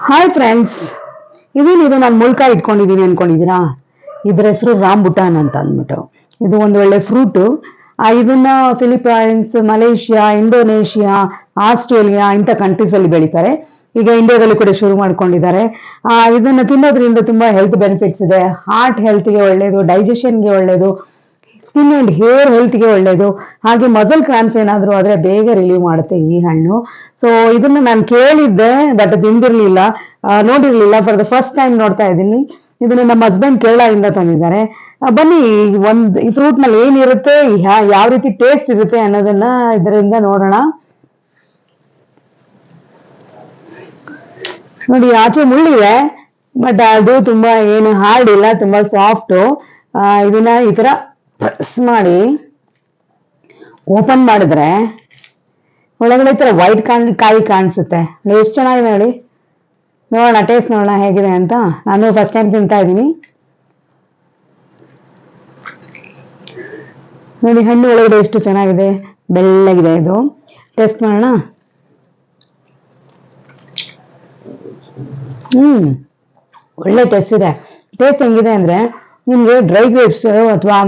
Hi friends ಇದೇನಿದು ನಾನು ಮುಳ್ಕ ಇಟ್ಕೊಂಡಿದ್ದೀನಿ ಅನ್ಕೊಂಡಿದ್ದೀರಾ? ಇದ್ರ ಹೆಸರು ರಾಮ್ಬುಟಾನ್ ಅಂತ ಅಂದ್ಬಿಟ್ಟು. ಇದು ಒಂದು ಒಳ್ಳೆ ಫ್ರೂಟು ಇದನ್ನ ಫಿಲಿಪೈನ್ಸ್ ಮಲೇಷಿಯಾ ಇಂಡೋನೇಷಿಯಾ ಆಸ್ಟ್ರೇಲಿಯಾ ಇಂಥ ಕಂಟ್ರೀಸ್ ಅಲ್ಲಿ ಬೆಳೀತಾರೆ. ಈಗ ಇಂಡಿಯಾದಲ್ಲಿ ಕೂಡ ಶುರು ಮಾಡ್ಕೊಂಡಿದ್ದಾರೆ. ಇದನ್ನ ತಿನ್ನೋದ್ರಿಂದ ತುಂಬಾ ಹೆಲ್ತ್ ಬೆನಿಫಿಟ್ಸ್ ಇದೆ. ಹಾರ್ಟ್ ಹೆಲ್ತ್ಗೆ ಒಳ್ಳೇದು ಡೈಜೆಷನ್ಗೆ ಒಳ್ಳೇದು ಸ್ಕಿನ್ ಅಂಡ್ ಹೇರ್ ಹೆಲ್ತ್ಗೆ ಒಳ್ಳೇದು. ಹಾಗೆ ಮಸಲ್ ಕ್ರಾಂಪ್ಸ್ ಏನಾದರೂ ಆದರೆ ಬೇಗ ರಿಲೀವ್ ಮಾಡುತ್ತೆ ಈ ಹಣ್ಣು. ಸೊ ಇದನ್ನ ನಾನು ಕೇಳಿದ್ದೆ ಬಟ್ ತಿಂದಿರ್ಲಿಲ್ಲ. ನೋಡಿರ್ಲಿಲ್ಲ. ಫಾರ್ ದ ಫಸ್ಟ್ ಟೈಮ್ ನೋಡ್ತಾ ಇದ್ದೀನಿ. ಇದನ್ನ ನಮ್ಮ ಹಸ್ಬೆಂಡ್ ಕೇರಳದಿಂದ ತಂದಿದ್ದಾರೆ. ಬನ್ನಿ, ಒಂದು, ಈ ಫ್ರೂಟ್ನಲ್ಲಿ ಏನಿರುತ್ತೆ ಯಾವ ರೀತಿ ಟೇಸ್ಟ್ ಇರುತ್ತೆ ಅನ್ನೋದನ್ನ ಇದರಿಂದ ನೋಡೋಣ. ನೋಡಿ, ಆಚೆ ಮುಳ್ಳಿದೆ ಬಟ್ ಅದು ತುಂಬಾ ಏನು ಹಾರ್ಡ್ ಇಲ್ಲ, ತುಂಬಾ ಸಾಫ್ಟು ಇದನ್ನ ಈ ತರ ಪ್ರೆಸ್ ಮಾಡಿ ಓಪನ್ ಮಾಡಿದ್ರೆ ಒಳಗಡೆ ಈ ತರ ವೈಟ್ ಕಾಣ್, ಕಾಯಿ ಕಾಣಿಸುತ್ತೆ. ಎಷ್ಟು ಚೆನ್ನಾಗಿದೆ ನೋಡಿ. ನೋಡೋಣ ಟೇಸ್ಟ್ ನೋಡೋಣ ಹೇಗಿದೆ ಅಂತ. ನಾನು ಫಸ್ಟ್ ಟೈಮ್ ತಿಂತಾ ಇದ್ದೀನಿ. ನೋಡಿ, ಹಣ್ಣು ಒಳಗಡೆ ಎಷ್ಟು ಚೆನ್ನಾಗಿದೆ. ಬೆಳ್ಳಗಿದೆ ಇದು. ಟೇಸ್ಟ್ ಮಾಡೋಣ. ಹ್ಮ್. ಒಳ್ಳೆ ಟೇಸ್ಟ್ ಇದೆ. ಟೇಸ್ಟ್ ಹೆಂಗಿದೆ ಅಂದ್ರೆ ನಿಮ್ಗೆ ಡ್ರೈ ಗ್ರೇಪ್ಸ್ ಅಥವಾ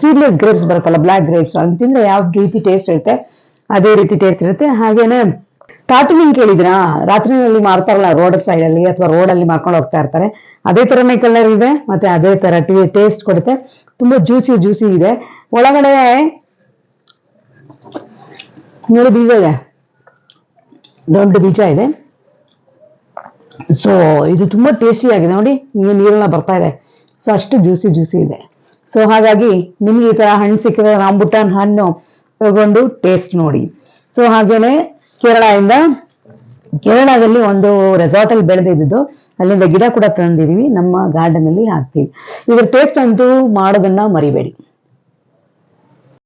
ಸೀಡ್ಲೆಸ್ ಗ್ರೇಪ್ಸ್ ಬರುತ್ತಲ್ಲ ಬ್ಲ್ಯಾಕ್ ಗ್ರೇಪ್ಸ್ ಅಂತ ತಿಂದ್ರೆ ಯಾವ ರೀತಿ ಟೇಸ್ಟ್ ಇರುತ್ತೆ, ಅದೇ ರೀತಿ ಟೇಸ್ಟ್ ಇರುತ್ತೆ. ಹಾಗೇನೆ ಟಾಟಲಿಂಗ್ ಕೇಳಿದ್ರಾ ರಾತ್ರಿನಲ್ಲಿ ಮಾರ್ತಾರಲ್ಲ ರೋಡ್ ಸೈಡ್ ಅಲ್ಲಿ, ಅಥವಾ ರೋಡ್ ಅಲ್ಲಿ ಮಾರ್ಕೊಂಡು ಹೋಗ್ತಾ ಇರ್ತಾರೆ. ಅದೇ ತರನೇ ಕಲರ್ ಇದೆ, ಮತ್ತೆ ಅದೇ ತರ ಟೇಸ್ಟ್ ಕೊಡುತ್ತೆ. ತುಂಬಾ ಜ್ಯೂಸಿ ಜ್ಯೂಸಿ ಇದೆ. ಒಳಗಡೆ, ನೋಡಿ ಬೀಜ ಇದೆ. ದೊಡ್ಡ ಬೀಜ ಇದೆ. ಸೊ ಇದು ತುಂಬಾ ಟೇಸ್ಟಿ ಆಗಿದೆ. ನೋಡಿ ನೀರೆಲ್ಲ ಬರ್ತಾ ಇದೆ. ಸೊ ಅಷ್ಟು ಜ್ಯೂಸಿ ಜ್ಯೂಸಿ ಇದೆ. ಸೊ ಹಾಗಾಗಿ ನಿಮ್ಗೆ ಈ ತರ ಹಣ್ಣು ಸಿಕ್ಕಿದ್ರೆ ರಾಂಬುಟಾನ್ ಹಣ್ಣು ತಗೊಂಡು ಟೇಸ್ಟ್ ನೋಡಿ. ಸೊ ಹಾಗೇನೆ ಕೇರಳದಿಂದ, ಕೇರಳದಲ್ಲಿ ಒಂದು ರೆಸಾರ್ಟ್ ಅಲ್ಲಿ ಬೆಳೆದಿದ್ದು, ಅಲ್ಲಿಂದ ಗಿಡ ಕೂಡ ತಂದಿದೀವಿ, ನಮ್ಮ ಗಾರ್ಡನ್ ಅಲ್ಲಿ ಹಾಕ್ತೀವಿ. ಇದ್ರ ಟೇಸ್ಟ್ ಅಂತೂ ಮಾಡೋದನ್ನ ಮರಿಬೇಡಿ.